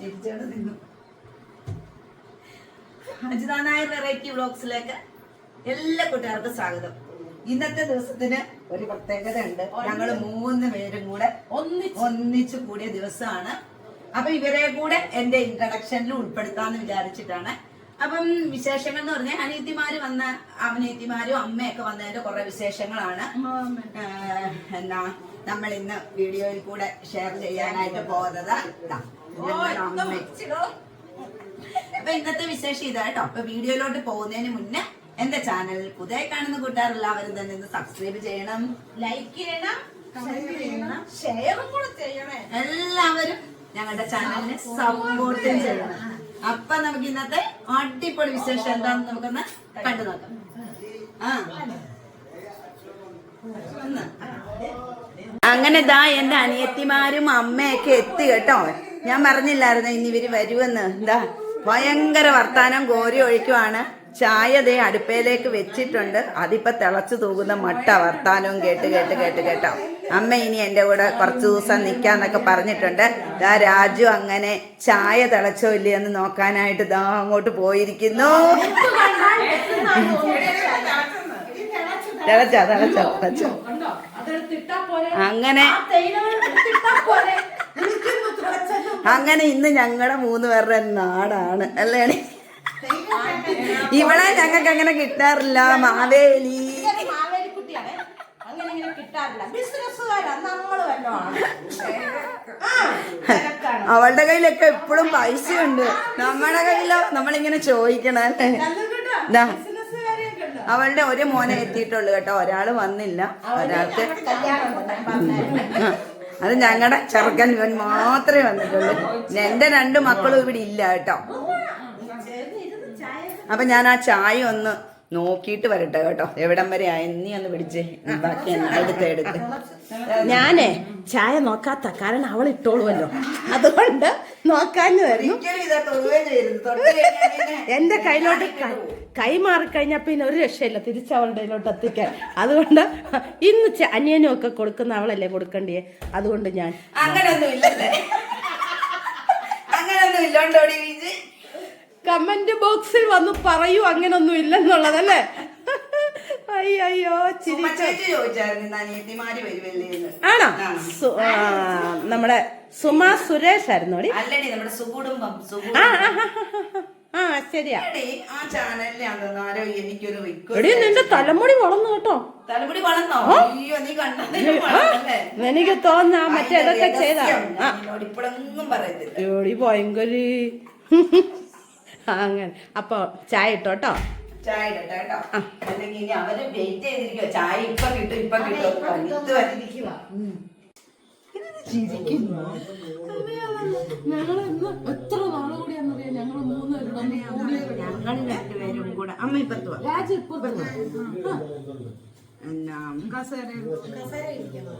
ചിരിച്ചോട് നിന്നു. അജിതാനായ വെറൈറ്റി വ്ളോഗ്സിലേക്ക് എല്ലാ കൂട്ടുകാർക്കും സ്വാഗതം. ഇന്നത്തെ ദിവസത്തിന് ഒരു പ്രത്യേകത ഉണ്ട് ഞങ്ങൾ മൂന്ന് പേരും കൂടെ ഒന്നിച്ച്. ഒന്നിച്ചു കൂടിയ ദിവസമാണ്. അപ്പൊ ഇവരെ കൂടെ എന്റെ ഇൻട്രഡക്ഷനിൽ ഉൾപ്പെടുത്താന്ന് വിചാരിച്ചിട്ടാണ്. അപ്പം വിശേഷങ്ങൾ എന്ന് പറഞ്ഞാൽ അനിയത്തിമാര് വന്ന അനിയത്തിമാരും അമ്മയൊക്കെ വന്നതിന്റെ കുറെ വിശേഷങ്ങളാണ്. എന്നാ നമ്മൾ ഇന്ന് വീഡിയോയിൽ കൂടെ ഷെയർ ചെയ്യാനായിട്ട് പോകുന്നത്. അപ്പൊ ഇന്നത്തെ വിശേഷം ഇതാ കേട്ടോ അപ്പൊ വീഡിയോയിലോട്ട് പോകുന്നതിന് മുന്നേ എന്റെ ചാനൽ പുതിയ കാണുന്ന കൂട്ടുകാർ എല്ലാവരും തന്നെ ഒന്ന് സബ്സ്ക്രൈബ് ചെയ്യണം ലൈക്ക് ചെയ്യണം ഷെയറും കൂടെ ചെയ്യണേ. എല്ലാവരും ഞങ്ങളുടെ ചാനലിനെ സപ്പോർട്ട് ചെയ്യണം. അപ്പൊ നമുക്ക് ഇന്നത്തെ അടിപൊളി വിശേഷം എന്താണെന്ന് നമുക്കൊന്ന് കണ്ടു നോക്കാം. ആ. അങ്ങനെ ദാ എന്റെ അനിയത്തിമാരും അമ്മയൊക്കെ എത്തി കേട്ടോ. ഞാൻ പറഞ്ഞില്ലായിരുന്നു ഇനി ഇവർ വരുമെന്ന്. എന്താ? ഭയങ്കര വർത്താനം കോരി ഒഴിക്കുവാണ്. ചായ ദേ അടുപ്പയിലേക്ക് വെച്ചിട്ടുണ്ട്. അതിപ്പോ തിളച്ചു തൂകുന്ന മട്ട വർത്താനവും കേട്ട് കേട്ട് കേട്ട് കേട്ടോ. അമ്മ ഇനി എന്റെ കൂടെ കുറച്ച് ദിവസം നിൽക്കാന്നൊക്കെ പറഞ്ഞിട്ടുണ്ട്. ദാ രാജു അങ്ങനെ ചായ തിളച്ചോ ഇല്ലയെന്ന് നോക്കാനായിട്ട് ദാ അങ്ങോട്ട് പോയിരിക്കുന്നു. തിളച്ചോ തിളച്ചോ തിളച്ചോ. അങ്ങനെ അങ്ങനെ ഇന്ന് ഞങ്ങളുടെ മൂന്ന് പേരുടെ നാടാണ് അല്ലേ? ഇവളെ ഇവിടെ ഞങ്ങൾക്ക് അങ്ങനെ കിട്ടാറില്ല. മാവേലി. നമ്മൾ അവളുടെ കയ്യിലൊക്കെ എപ്പോഴും പൈസ ഉണ്ട് നമ്മുടെ കയ്യിലോ? നമ്മളിങ്ങനെ ചോദിക്കണം അല്ലേ? അവളുടെ ഒരു മോനെ എത്തിയിട്ടുള്ളൂ കേട്ടോ. ഒരാൾ വന്നില്ല. ഒരാൾക്ക് അത് ഞങ്ങളുടെ ചെറുക്കൻ ഇവൻ മാത്രമേ വന്നിട്ടുള്ളൂ. എന്റെ രണ്ട് മക്കളും ഇവിടെ ഇല്ല കേട്ടോ. അപ്പൊ ഞാൻ ആ ചായ ഒന്ന് നോക്കിയിട്ട് വരട്ടെ കേട്ടോ എവിടം വരെ ആയി നീ ഒന്ന് പിടിച്ചേ ബാക്കി എടുത്ത് ഞാനേ ചായ നോക്കാത്ത കാരണം അവൾ ഇട്ടോളുമല്ലോ അതുകൊണ്ട് കഴിഞ്ഞാൽ എന്റെ കയ്യിലോട്ട് ക- മാറിക്കഴിഞ്ഞാൽ പിന്നെ ഒരു രക്ഷയില്ല തിരിച്ച് അവളുടെ കയ്യിലോട്ട് എത്തിക്കാൻ അതുകൊണ്ട് ഇന്ന് അനിയനും ഒക്കെ കൊടുക്കുന്ന അവളല്ലേ കൊടുക്കണ്ടേ അതുകൊണ്ട് ഞാൻ അങ്ങനൊന്നും ഇല്ലല്ലേ അങ്ങനൊന്നും ഇല്ലോണ്ടോടി കമന്റ് ബോക്സിൽ വന്ന് പറയൂ അങ്ങനൊന്നും ഇല്ലെന്നുള്ളതല്ലേ അയ്യോ ആണോ? നമ്മുടെ സുമ സുരേഷ് ആയിരുന്നു അല്ലടി നമ്മുടെ സുകുടുംബം ആ ശരിയാ. ആ ചാനലിലാണെന്ന് ആരോ എനിക്കൊരു എടി നിന്റെ തലമുടി വളർന്നു കേട്ടോ. തലമുടി വളർന്നോ? അയ്യോ നീ എനിക്ക് തോന്നാ മറ്റേ ഇതൊക്കെ ചെയ്താ. ഇപ്പോഴൊന്നും പറയത്തില്ല. ഭയങ്കര അങ്ങനെ. അപ്പോൾ ചായ ഇട്ടോട്ടോ ചായ ഇടട്ടെ കേട്ടോ. അല്ലെങ്കിൽ ഇനി അവർ വെയിറ്റ് ചെയ്തിരിക്കുക ചായ ഇപ്പൊ കിട്ടും ഇപ്പൊ കിട്ടും. ചിരിക്കുന്നു? ഞങ്ങൾ എത്ര ഞങ്ങൾ ഞങ്ങൾ രണ്ടുപേരും കൂടെ. അമ്മ ഇപ്പത്ത്. രാജ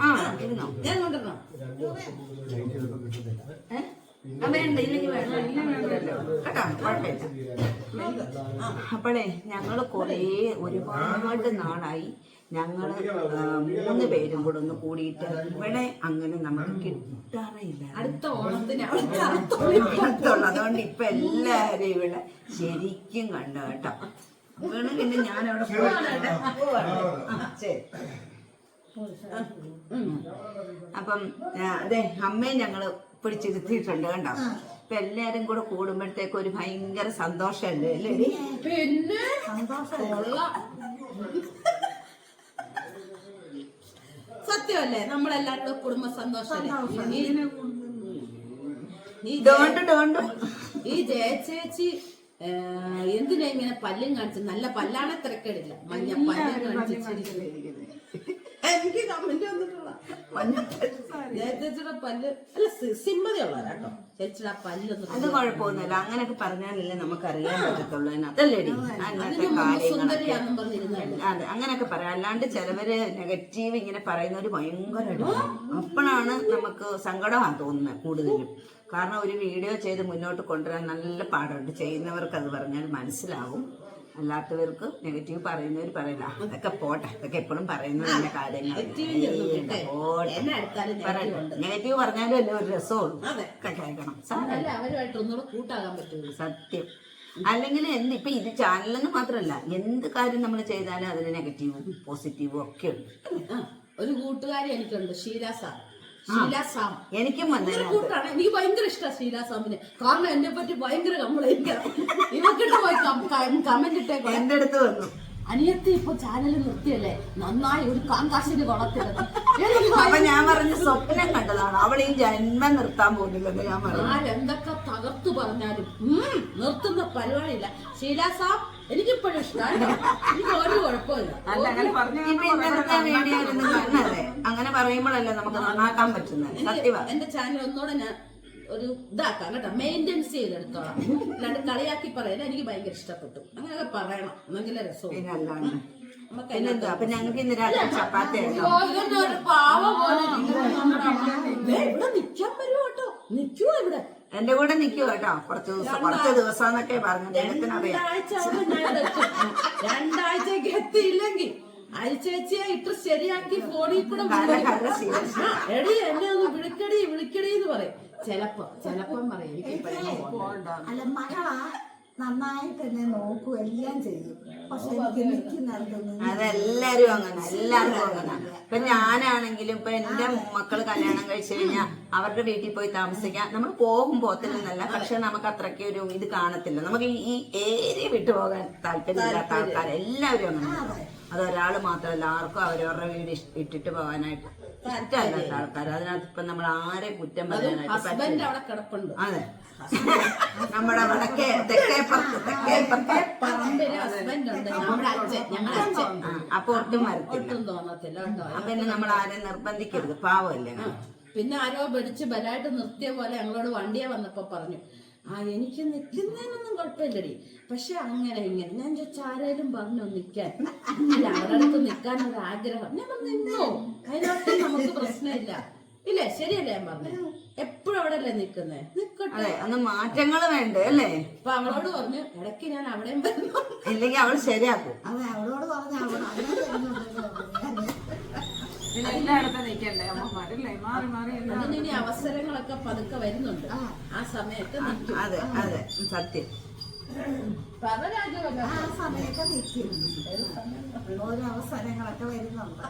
ആ. ഇരുന്നോ. ഞാൻ കൊണ്ടിരുന്നോ ഏ? അപ്പോഴേ ഞങ്ങൾ കുറേ ഒരുപാട് നാളായി ഞങ്ങൾ മൂന്ന് പേരും കൂടെ ഒന്ന് കൂടിയിട്ട് ഇവിടെ അങ്ങനെ നമുക്ക് കിട്ടാറില്ല അടുത്ത ഓണത്തിന് അടുത്തുള്ള അതുകൊണ്ട് ഇപ്പൊ എല്ലാരും ഇവിടെ ശരിക്കും കണ്ടു കേട്ടോ. വേണമെങ്കിൽ ഞാൻ അവിടെ. ശരി. അപ്പം അതെ അമ്മയും ഞങ്ങൾ പിടിച്ചിരുത്തിയിട്ടുണ്ട് കണ്ടോ? ഇപ്പൊ എല്ലാരും കൂടെ കൂടുമ്പോഴത്തേക്ക് ഒരു ഭയങ്കര സന്തോഷമല്ലേ അല്ലേ? പിന്നെ. സത്യമല്ലേ? നമ്മളെല്ലാവരുടെ കുടുംബ സന്തോഷം. ഈ ഡോണ്ട് ഡോണ്ട് ഈ ജയചേച്ചി എന്തിനാ ഇങ്ങനെ പല്ലും കാണിച്ചു നല്ല പല്ലാണെ തിരക്കേടില്ല. മഞ്ഞ പല്ലും കാണിച്ചു എനിക്ക് കമന്റ് വന്നിട്ടുള്ള ജയചേച്ചിയുടെ പല്ല് അല്ല സി- സിമ്മതിയുള്ള കേട്ടോ. ചേച്ചിയുടെ ആ പല്ലൊന്നും അത് കുഴപ്പമൊന്നുമില്ല. അങ്ങനെയൊക്കെ പറഞ്ഞാലല്ലേ നമുക്ക് അറിയാൻ പറ്റത്തുള്ളൂ അതല്ലേ അതെ അങ്ങനെയൊക്കെ പറയാം. അല്ലാണ്ട് ചിലവര് നെഗറ്റീവ് ഇങ്ങനെ പറയുന്നവര് ഭയങ്കര അപ്പോഴാണ് നമുക്ക് സങ്കടമാണ് തോന്നുന്നത് കൂടുതലും. കാരണം ഒരു വീഡിയോ ചെയ്ത് മുന്നോട്ട് കൊണ്ടുവരാൻ നല്ല പാടുണ്ട്. ചെയ്യുന്നവർക്ക് അത് പറഞ്ഞാൽ മനസ്സിലാവും. അല്ലാത്തവർക്ക് നെഗറ്റീവ് പറയുന്നവർ പറയില്ല. അതൊക്കെ പോട്ടെ. അതൊക്കെ എപ്പോഴും പറയുന്ന കാര്യങ്ങൾ നെഗറ്റീവ് പറഞ്ഞാലും അല്ലേ ഒരു രസമുള്ളൂ? കേൾക്കണം. സത്യം. അല്ലെങ്കിൽ എന്ത് ഇപ്പൊ ഇത് ചാനലെന്ന് മാത്രമല്ല എന്ത് കാര്യം നമ്മൾ ചെയ്താലും അതിന് നെഗറ്റീവും പോസിറ്റീവും ഒക്കെ ഉണ്ട്. ഒരു കൂട്ടുകാരി എനിക്കുണ്ട് ഷീല സാം ഷീല സാം എനിക്കും കൂട്ടാണ്. എനിക്ക് ഭയങ്കര ഇഷ്ടമാണ് ഷീല സാമിനെ കാരണം എന്നെ പറ്റി ഭയങ്കര കംപ്ലൈന്റ് ഇവക്കിട്ട് പോയി കമന്റ് ഇട്ടേക്കോ എന്റെ അടുത്ത് വന്നു. അനിയത്തി ഇപ്പൊ ചാനലിൽ നിർത്തിയല്ലേ? നന്നായി ഒരു കാങ്കാശിന് വളർത്തിയത്. അപ്പൊ ഞാൻ പറഞ്ഞ സ്വപ്നം കണ്ടതാണ്. അവൾ ഈ ജന്മം നിർത്താൻ പോകുന്നില്ലെന്ന് ഞാൻ പറഞ്ഞു. ആരെന്തൊക്കെ തകർത്തു പറഞ്ഞാലും നിർത്തുന്ന പരിപാടിയില്ല. ശീലാസാം എനിക്കിപ്പോഴും ഇഷ്ടമാണ് എനിക്ക് ഒരു കുഴപ്പമില്ല. അങ്ങനെ പറയുമ്പോഴല്ലേ നമുക്ക് നന്നാക്കാൻ പറ്റുന്നത്. എന്റെ ചാനൽ ഒന്നുകൂടെ ഞാൻ ഒരു ഇതാക്കാം കേട്ടോ. മെയിന്റൻസ് ചെയ്തെടുത്തോളാം. അല്ലാണ്ട് കളിയാക്കി പറയുന്നത് എനിക്ക് ഭയങ്കര ഇഷ്ടപ്പെട്ടു. അങ്ങനെയൊക്കെ പറയണം. എന്നെങ്കിലും അല്ലാണ്ട്. പിന്നെന്താ അപ്പൊ ഞങ്ങൾക്ക് ഇന്ന് രാത്രി ചപ്പാത്തി ഇവിടെ വരുമോ കേട്ടോ? നിക്കുവോ ഇവിടെ? എന്റെ കൂടെ നിൽക്കുക കേട്ടോ? കുറച്ച് ദിവസം കുറച്ച് ദിവസം എന്നൊക്കെ പറഞ്ഞു ദൈവത്തിനറിയാം. രണ്ടാഴ്ചക്ക് എത്തിയില്ലെങ്കിൽ അരിച്ചേച്ചിയെ ഇട്ട് ശരിയാക്കി ഫോണിൽ കൂടെ എടി എന്നെ ഒന്ന് വിളിക്കടി വിളിക്കടി എന്ന് പറയും. ചെലപ്പോ ചെലപ്പം പറയും എനിക്ക് അല്ല മകളാ നന്നായിട്ട് തന്നെ നോക്കൂ എല്ലാം ചെയ്യും. പക്ഷെ എനിക്ക് നിൽക്കുന്നിടത്തൊന്നും അതെല്ലാരും അങ്ങനെ എല്ലാവർക്കും അങ്ങനെ. ഇപ്പൊ ഞാനാണെങ്കിലും ഇപ്പൊ എന്റെ മക്കൾ കല്യാണം കഴിച്ചു കഴിഞ്ഞാൽ അവരുടെ വീട്ടിൽ പോയി താമസിക്കാം നമ്മൾ പോകും പോത്തില്ലെന്നല്ല പക്ഷെ നമുക്ക് അത്രയ്ക്ക് ഒരു ഇത് കാണത്തില്ല. നമുക്ക് ഈ- ഏരിയ വിട്ടു പോകാൻ താല്പര്യമില്ലാത്ത ആൾക്കാർ എല്ലാവരും അങ്ങനെ അത്. ഒരാൾ മാത്രമല്ല ആർക്കും അവരവരുടെ വീട് ഇട്ടിട്ട് പോകാനായിട്ട് ഇഷ്ടമല്ലാത്ത ആൾക്കാർ അതിനകത്ത് ഇപ്പൊ നമ്മൾ ആരെ കുറ്റം പറയാനായിട്ട് ഹസ്ബൻഡ് അവിടെ കിടപ്പുണ്ട്. അതെ. നമ്മുടെ വടക്കേ തെക്കേ തെക്കേപ്പുറത്ത് പറമ്പിൽ ഹസ്ബൻഡ് ഉണ്ട്. നമ്മുടെ അച്ഛൻ ഞങ്ങളുടെ അച്ഛൻ. അപ്പൊ ഒട്ടും വരത്തില്ല. ഒട്ടും തോന്നത്തില്ല കേട്ടോ അപ്പൊ പിന്നെ നമ്മൾ ആരെ നിർബന്ധിക്കരുത്. പാവമല്ലേ പിന്നെ ആരോ പിടിച്ച് ബലായിട്ട് നിർത്തിയ പോലെ ഞങ്ങളോട് വണ്ടിയെ വന്നപ്പോ പറഞ്ഞു ആ എനിക്ക് നിൽക്കുന്നതിനൊന്നും കുഴപ്പമില്ലടി. പക്ഷെ അങ്ങനെ ഇങ്ങനെ. ഞാൻ ചോദിച്ച ആരേലും പറഞ്ഞു നിക്കാൻ ഇല്ല അവരുടെ അടുത്ത് നിക്കാൻ ഒരു ആഗ്രഹം ഞാൻ പറഞ്ഞു നിന്നോ അതിനകത്ത് നമുക്ക് പ്രശ്നമില്ല. ഇല്ലേ? ശരിയല്ലേ? ഞാൻ പറഞ്ഞേ. എപ്പോഴും അവിടെ അല്ലേ നിക്കുന്നേ നിക്കട്ടെ. അതെ അന്ന് മാറ്റങ്ങൾ വേണ്ടേ അല്ലേ? അപ്പൊ അവളോട് പറഞ്ഞു ഇടയ്ക്ക് ഞാൻ അവിടെയും വരുന്നു ഇല്ലെങ്കിൽ അവൾ ശരിയാക്കും. അതെ അവളോട് പറഞ്ഞു അവളോട് അങ്ങനെ ചെയ്യുന്നുണ്ടല്ലോ. പിന്നെ എല്ലായിടത്തും നിൽക്കണ്ടേ? അമ്മമാരല്ലേ മാറി മാറി എല്ലാം അതിന് ഇനി അവസരങ്ങളൊക്കെ പതുക്കെ വരുന്നുണ്ട്. ആ. സമയത്ത് നിൽക്കും. അതെ അതെ സത്യം. ആ സമയത്ത് നിൽക്കും. ഓരോ അവസരങ്ങളൊക്കെ വരുന്നുണ്ട്.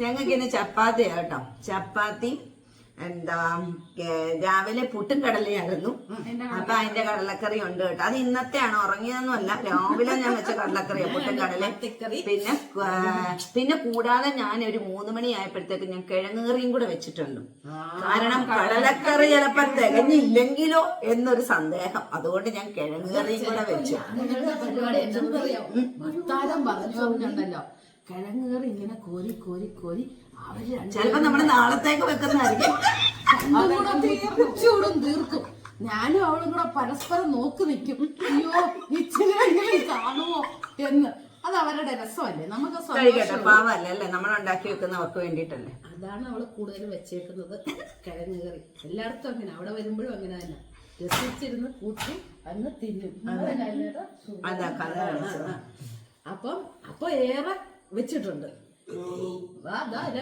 ഞങ്ങൾക്ക് ഇന്ന് ചപ്പാത്തി കേട്ടോ. ചപ്പാത്തി എന്താ രാവിലെ പുട്ടും കടലയായിരുന്നു അപ്പൊ അതിന്റെ കടലക്കറി ഉണ്ട് കേട്ടോ. അത് ഇന്നത്തെയാണ്? ഉറങ്ങിയതൊന്നുമല്ല. രാവിലെ ഞാൻ വെച്ച കടലക്കറിയാണ് പുട്ടും കടല പിന്നെ പിന്നെ കൂടാതെ ഞാൻ ഒരു മൂന്ന് മണി ആയപ്പോഴത്തേക്ക് ഞാൻ കിഴങ്ങുകറിയും കൂടെ വെച്ചിട്ടുണ്ട്. കാരണം കടലക്കറി. ചിലപ്പോ തികഞ്ഞില്ലെങ്കിലോ എന്നൊരു സന്ദേഹം. അതുകൊണ്ട് ഞാൻ കിഴങ്ങുകറിയും കൂടെ വെച്ചു. നിങ്ങളുടെ പരിപാടി എന്താണെന്നറിയോ ഭർത്താരം പറഞ്ഞു പറഞ്ഞുണ്ടല്ലോ കിഴങ്ങ് കറി ഇങ്ങനെ കോരി കോരി കോരി അവർ ചിലപ്പോ നമ്മൾ നാളത്തേക്ക് വെക്കുന്നതായിരിക്കും. തീർച്ചൂടും തീർക്കും. ഞാനും അവളും കൂടെ പരസ്പരം നോക്കി നിൽക്കും. അയ്യോ ഇച്ചിരി കാണുമോ എന്ന്. അത് അവരുടെ രസമല്ലേ? നമുക്ക് കഴിക്കട്ടെ പാവല്ലേ അല്ലേ? നമ്മൾ ഉണ്ടാക്കി വെക്കുന്നവർക്ക് വേണ്ടിയിട്ടല്ലേ? അതാണ് അവൾ കൂടുതൽ വെച്ചേക്കുന്നത് കിഴങ്ങ് കറി എല്ലായിടത്തും അങ്ങനെ അവിടെ വരുമ്പോഴും അങ്ങനെ തന്നെ. രസിച്ചിരുന്ന് കൂട്ടി അങ്ങ് തിന്നും. അതാ. കഥ അപ്പം അപ്പൊ ഏറെ വെച്ചിട്ടുണ്ട്.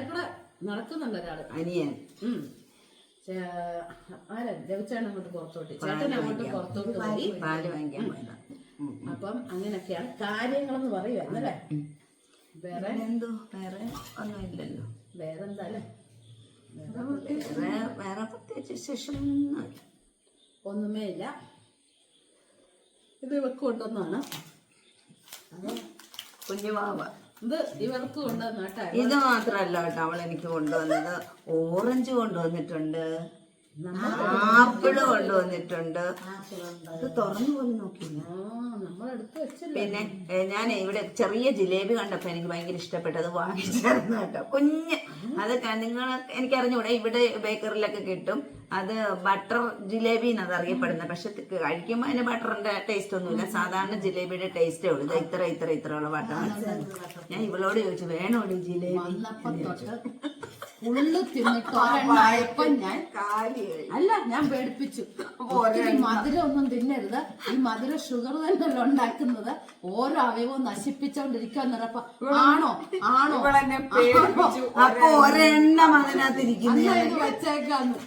കൂടെ നടക്കുന്നുണ്ട് ഒരാൾ. അനിയൻ. ആരാ? രവിച്ചേട്ടൻ അങ്ങോട്ട് പുറത്തോട്ട്. ചേട്ടൻ അങ്ങോട്ട് പുറത്തോട്ട് പോയി. പാൽ വാങ്ങിക്കാൻ പോയതാ. അപ്പം അങ്ങനെയൊക്കെയാണ് കാര്യങ്ങളെന്ന് പറയുവായിരുന്നല്ലേ വേറെ? എന്തോ വേറെ ഒന്നുമില്ലല്ലോ. വേറെന്താ അല്ലേ വേറെ വേറെ പ്രത്യേകിച്ച് വിശേഷമൊന്നുമില്ല ഒന്നുമേ ഇല്ല. ഇത് ഇവർക്ക് കൊണ്ടുവന്നാണ് കുഞ്ഞുവാവ. ഇത് മാത്രല്ല കേട്ടോ അവൾ എനിക്ക് കൊണ്ടുവന്നത്. ഓറഞ്ച് കൊണ്ടുവന്നിട്ടുണ്ട്. ആപ്പിൾ കൊണ്ടുവന്നിട്ടുണ്ട്. ഇത് തുറന്നു പോലും നോക്കിയില്ല. പിന്നെ ഞാൻ ഇവിടെ ചെറിയ ജിലേബി കണ്ടപ്പോ എനിക്ക് ഭയങ്കര ഇഷ്ടപ്പെട്ടത് വാങ്ങിച്ചായിരുന്നു കേട്ടോ. കുഞ്ഞ്. അത് നിങ്ങൾ എനിക്കറിഞ്ഞൂടെ ഇവിടെ ബേക്കറിലൊക്കെ കിട്ടും. അത് ബട്ടർ ജിലേബി എന്നത് അറിയപ്പെടുന്നത്. പക്ഷെ കഴിക്കുമ്പോ കഴിക്കുമ്പോൾ അതിന് ബട്ടറിന്റെ ടേസ്റ്റ് ഒന്നുമില്ല. സാധാരണ ജിലേബിയുടെ ടേസ്റ്റേ ഉള്ളൂ. ഇത് ഇത്ര ഇത്ര ഇത്ര ഉള്ള ബട്ടർ ഞാൻ ഇവളോട് ചോദിച്ചു വേണോ ജിലേബി? ഉള്ളു തിന്നിട്ട് ഒരെണ്ണായപ്പോ ഞാൻ അല്ല ഞാൻ പേടിപ്പിച്ചു. ഒത്തിരി മധുരം ഒന്നും തിന്നരുത്. ഈ മധുര ഷുഗർ തന്നെയല്ല ഉണ്ടാക്കുന്നത്. ഓരോ അവയവവും നശിപ്പിച്ചോണ്ടിരിക്കാന്നറപ്പ ആണോ? ആണോ? അപ്പൊ ഒരെണ്ണം. അതിനകത്ത് ഇരിക്കുന്നു വെച്ചേക്കാന്ന്.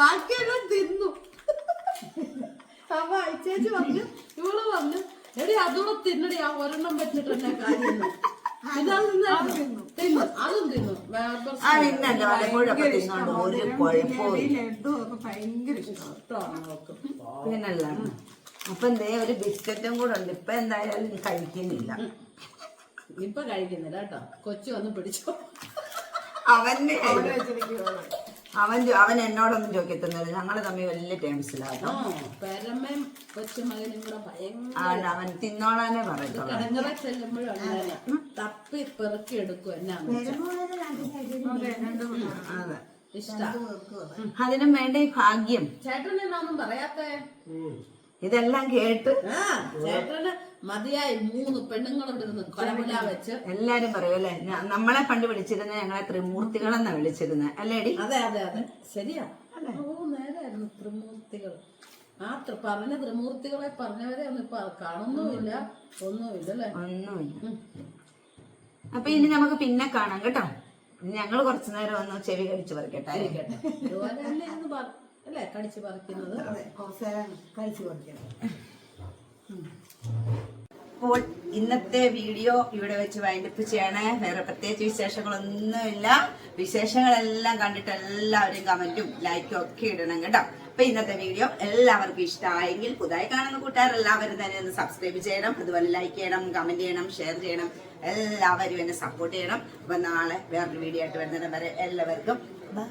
ബാക്കിയെല്ലാം തിന്നു. അപ്പൊ അയച്ചേച്ചി പറഞ്ഞു ഇവൾ പറഞ്ഞു എടി അതുകൂടെ തിന്നടി ആ ഒരെണ്ണം വെച്ചിട്ടുണ്ടെ കാര്യം പിന്നല്ല തിന്നോണ്ട് ഒരു കുഴപ്പവും അപ്പൊ എന്തേ ഒരു ബിസ്ക്കറ്റും കൂടെ ഉണ്ട്. ഇപ്പൊ എന്തായാലും കഴിക്കുന്നില്ല. ഇപ്പൊ കഴിക്കുന്നില്ല കേട്ടോ. കൊച്ചു വന്ന് പിടിച്ചോ. അവന്റെ അവൻ അവൻ എന്നോടൊന്നും ചോദിക്കത്തുന്നില്ല ഞങ്ങൾ തമ്മിൽ വലിയ ടേംസിലാണ് കൊച്ചുമകനും കൂടെ ഭയങ്കര അവൻ അവൻ തിന്നോളാനേ പറയത്തുള്ളൂ. അങ്ങനെ തപ്പി പെറുക്കി എടുക്കും അതിനും വേണ്ട ഈ ഭാഗ്യം. ചേട്ടൻ എന്നാന്നും പറയാത്തേ? ഇതെല്ലാം കേട്ട് മതിയായി. മൂന്ന് പെണ്ണുങ്ങളുണ്ട് കൊലമുല വെച്ച്. എല്ലാരും പറയും അല്ലെ? നമ്മളെ പണ്ട് വിളിച്ചിരുന്ന ഞങ്ങളെ ത്രിമൂർത്തികളെന്നാ വിളിച്ചിരുന്നത് അല്ലേടി അതെ അതെ അതെ. ശരിയാ. നേരായിരുന്നു ത്രിമൂർത്തികൾ. ആ പറഞ്ഞ ത്രിമൂർത്തികളെ പറഞ്ഞവരെ ഒന്നും ഇപ്പൊ കാണുന്നുമില്ല. ഒന്നുമില്ല അല്ലെ? ഒന്നുമില്ല. അപ്പൊ ഇനി നമുക്ക് പിന്നെ കാണാം കേട്ടോ? ഞങ്ങൾ കുറച്ചു നേരം ഒന്ന് ചെവി കഴിച്ചു പറിക്കട്ടെ. ഇതുപോലെ അല്ലേ? കടിച്ചു പറിക്കുന്നത്. അതെ പറിക്കുന്നത് അപ്പോൾ ഇന്നത്തെ വീഡിയോ ഇവിടെ വെച്ച് വൈൻഡപ്പ് ചെയ്യണേ വേറെ പ്രത്യേകിച്ച് വിശേഷങ്ങളൊന്നുമില്ല. വിശേഷങ്ങളെല്ലാം കണ്ടിട്ട് എല്ലാവരും കമന്റും ലൈക്കും ഒക്കെ ഇടണം കേട്ടോ. അപ്പൊ ഇന്നത്തെ വീഡിയോ എല്ലാവർക്കും ഇഷ്ടമായെങ്കിൽ പുതുതായി കാണുന്ന കൂട്ടുകാർ എല്ലാവരും തന്നെ ഒന്ന് സബ്സ്ക്രൈബ് ചെയ്യണം. അതുപോലെ ലൈക്ക് ചെയ്യണം കമന്റ് ചെയ്യണം ഷെയർ ചെയ്യണം. എല്ലാവരും എന്നെ സപ്പോർട്ട് ചെയ്യണം. അപ്പൊ നാളെ വേറൊരു വീഡിയോ ആയിട്ട് വരുന്നതിന് വരെ എല്ലാവർക്കും ബൈ